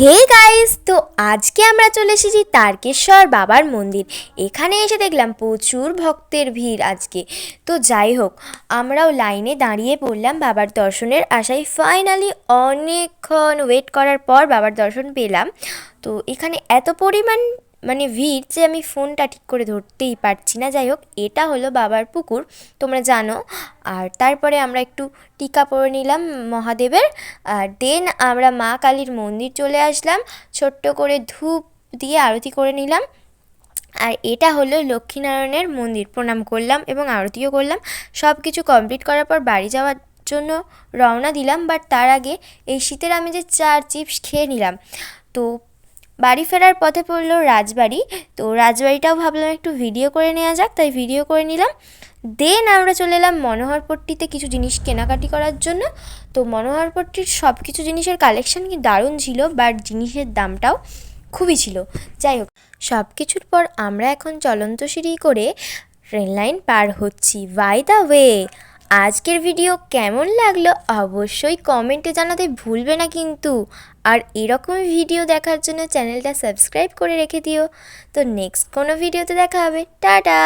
Hey guys, তো আজকে আমরা চলে এসেছি তারকেশ্বর বাবার মন্দির। এখানে এসে দেখলাম প্রচুর ভক্তের ভিড় আজকে। তো যাই হোক, আমরাও লাইনে দাঁড়িয়ে পড়লাম বাবার দর্শনের আশায়। ফাইনালি অনেকক্ষণ ওয়েট করার পর বাবার দর্শন পেলাম। তো এখানে এত পরিমাণ মানে ভিড় যে আমি ফোনটা ঠিক করে ধরতেই পারছি না। যাই হোক, এটা হলো বাবার পুকুর, তোমরা জানো। আর তারপরে আমরা একটু টিকা পরে নিলাম মহাদেবের। আর দেন আমরা মা কালীর মন্দির চলে আসলাম। ছোট্ট করে ধূপ দিয়ে আরতি করে নিলাম। আর এটা হলো লক্ষ্মীনারায়ণের মন্দির। প্রণাম করলাম এবং আরতিও করলাম। সব কিছু কমপ্লিট করার পর বাড়ি যাওয়ার জন্য রওনা দিলাম। বাট তার আগে এই শীতের আমি যে চার চিপস খেয়ে নিলাম। তো বাড়ি ফেরার পথে পড়ল রাজবাড়ি। তো রাজবাড়িটাও ভাবলাম একটু ভিডিও করে নেওয়া যাক, তাই ভিডিও করে নিলাম। দেন আমরা চলে এলাম মনোহরপট্টিতে কিছু জিনিস কেনাকাটি করার জন্য। তো মনোহরপট্টির সব কিছু জিনিসের কালেকশন কি দারুণ ছিল বাট জিনিসের দামটাও খুবই ছিল। যাই হোক সব কিছুর পর আমরা এখন চলন্ত সিঁড়ি করে ট্রেন লাইন পার হচ্ছি। বাই দ্য ওয়ে আজকের ভিডিও কেমন লাগল অবশ্যই কমেন্টে জানাতে ভুলবে না কিন্তু। আর এরকম ভিডিও দেখার জন্য চ্যানেলটা সাবস্ক্রাইব করে রেখে দিও। তো নেক্সট কোনো ভিডিওতে দেখা হবে। টাটা!